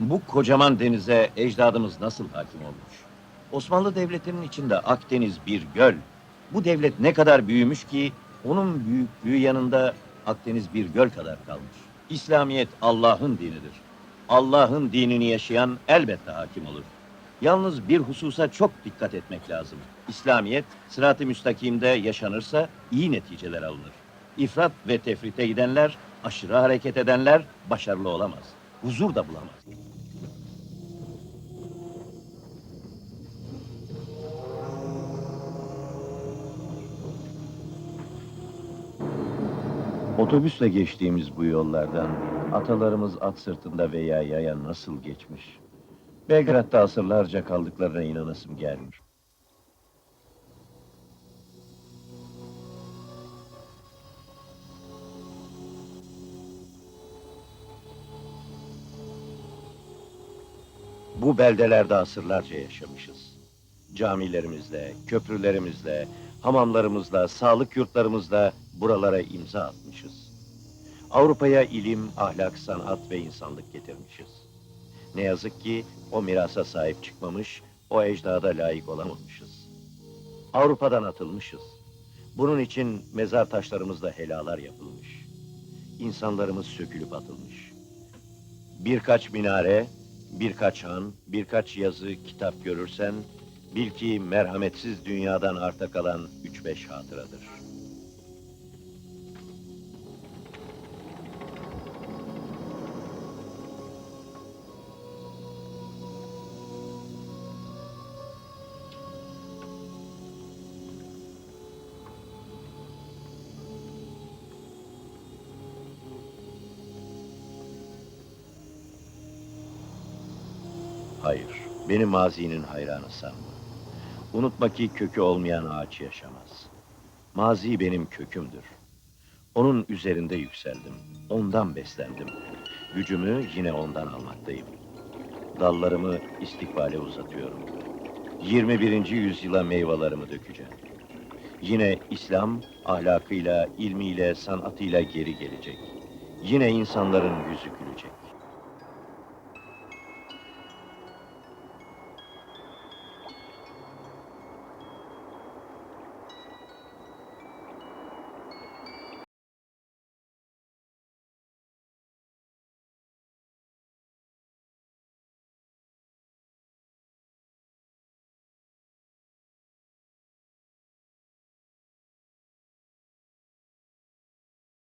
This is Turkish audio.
Bu kocaman denize ecdadımız nasıl hakim olmuş? Osmanlı Devleti'nin içinde Akdeniz bir göl. Bu devlet ne kadar büyümüş ki onun büyüklüğü yanında Akdeniz bir göl kadar kalmış. İslamiyet Allah'ın dinidir. Allah'ın dinini yaşayan elbette hakim olur. Yalnız bir hususa çok dikkat etmek lazım. İslamiyet sırat-ı müstakimde yaşanırsa iyi neticeler alınır. İfrat ve tefrite gidenler, aşırı hareket edenler başarılı olamaz. Huzur da bulamaz. Otobüsle geçtiğimiz bu yollardan atalarımız at sırtında veya yaya nasıl geçmiş? Belgrad'da asırlarca kaldıklarına inanasım gelmiyor. Bu beldelerde asırlarca yaşamışız. Camilerimizle, köprülerimizle, hamamlarımızla, sağlık yurtlarımızla buralara imza atmışız. Avrupa'ya ilim, ahlak, sanat ve insanlık getirmişiz. Ne yazık ki o mirasa sahip çıkmamış, o ecdada layık olamamışız. Avrupa'dan atılmışız. Bunun için mezar taşlarımızda helalar yapılmış. İnsanlarımız sökülüp atılmış. Birkaç minare, birkaç han, birkaç yazı, kitap görürsen, bil ki merhametsiz dünyadan arta kalan üç beş hatıradır. Hayır, beni mazinin hayranı sanma. Unutma ki kökü olmayan ağaç yaşamaz. Mazi benim kökümdür. Onun üzerinde yükseldim, ondan beslendim. Gücümü yine ondan almaktayım. Dallarımı istikbale uzatıyorum. 21. yüzyıla meyvelerimi dökeceğim. Yine İslam ahlakıyla, ilmiyle, sanatıyla geri gelecek. Yine insanların yüzü gülecek.